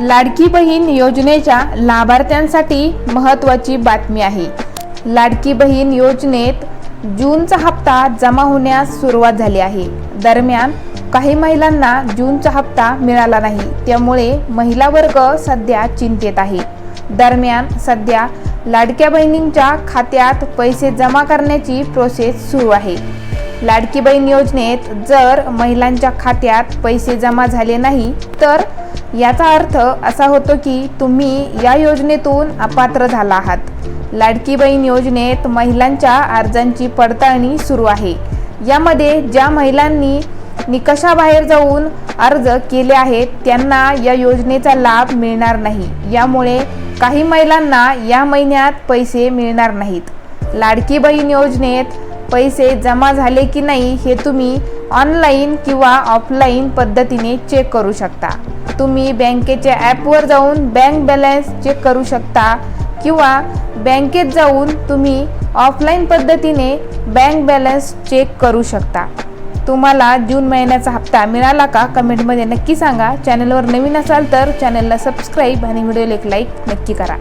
लाडकी बहीण योजनेच्या लाभार्थ्यांसाठी महत्त्वाची बातमी आहे. लाडकी बहीण योजनेत जूनचा हप्ता जमा होण्यास सुरुवात झाली आहे. दरम्यान काही महिलांना जूनचा हप्ता मिळाला नाही त्यामुळे महिला वर्ग सध्या चिंतेत आहे. दरम्यान सध्या लाडक्या बहिणींच्या खात्यात पैसे जमा करण्याची प्रोसेस सुरू आहे. लाडकी बहीण योजनेत जर महिलांच्या खात्यात पैसे जमा झाले नाही तर याचा अर्थ असा होतो की तुम्ही या योजनेतून अपात्र झाला आहात. लाडकी बहीण योजनेत महिलांच्या अर्जांची पडताळणी सुरू आहे. यामध्ये ज्या महिलांनी निकषाबाहेर जाऊन अर्ज केले आहेत त्यांना या योजनेचा लाभ मिळणार नाही. यामुळे काही महिलांना या महिन्यात पैसे मिळणार नाहीत. लाडकी बहीण योजनेत पैसे जमा झाले की नाही हे तुम्ही ऑनलाईन किंवा ऑफलाईन पद्धतीने चेक करू शकता. तुम्ही बँकेच्या ॲपवर जाऊन बँक बॅलन्स चेक करू शकता किंवा बँकेत जाऊन तुम्ही ऑफलाईन पद्धतीने बँक बॅलन्स चेक करू शकता. तुम्हाला जून महिन्याचा हप्ता मिळाला का? कमेंटमध्ये नक्की सांगा. चॅनलवर नवीन असाल तर चॅनलला सबस्क्राईब आणि व्हिडिओला एक लाईक नक्की करा.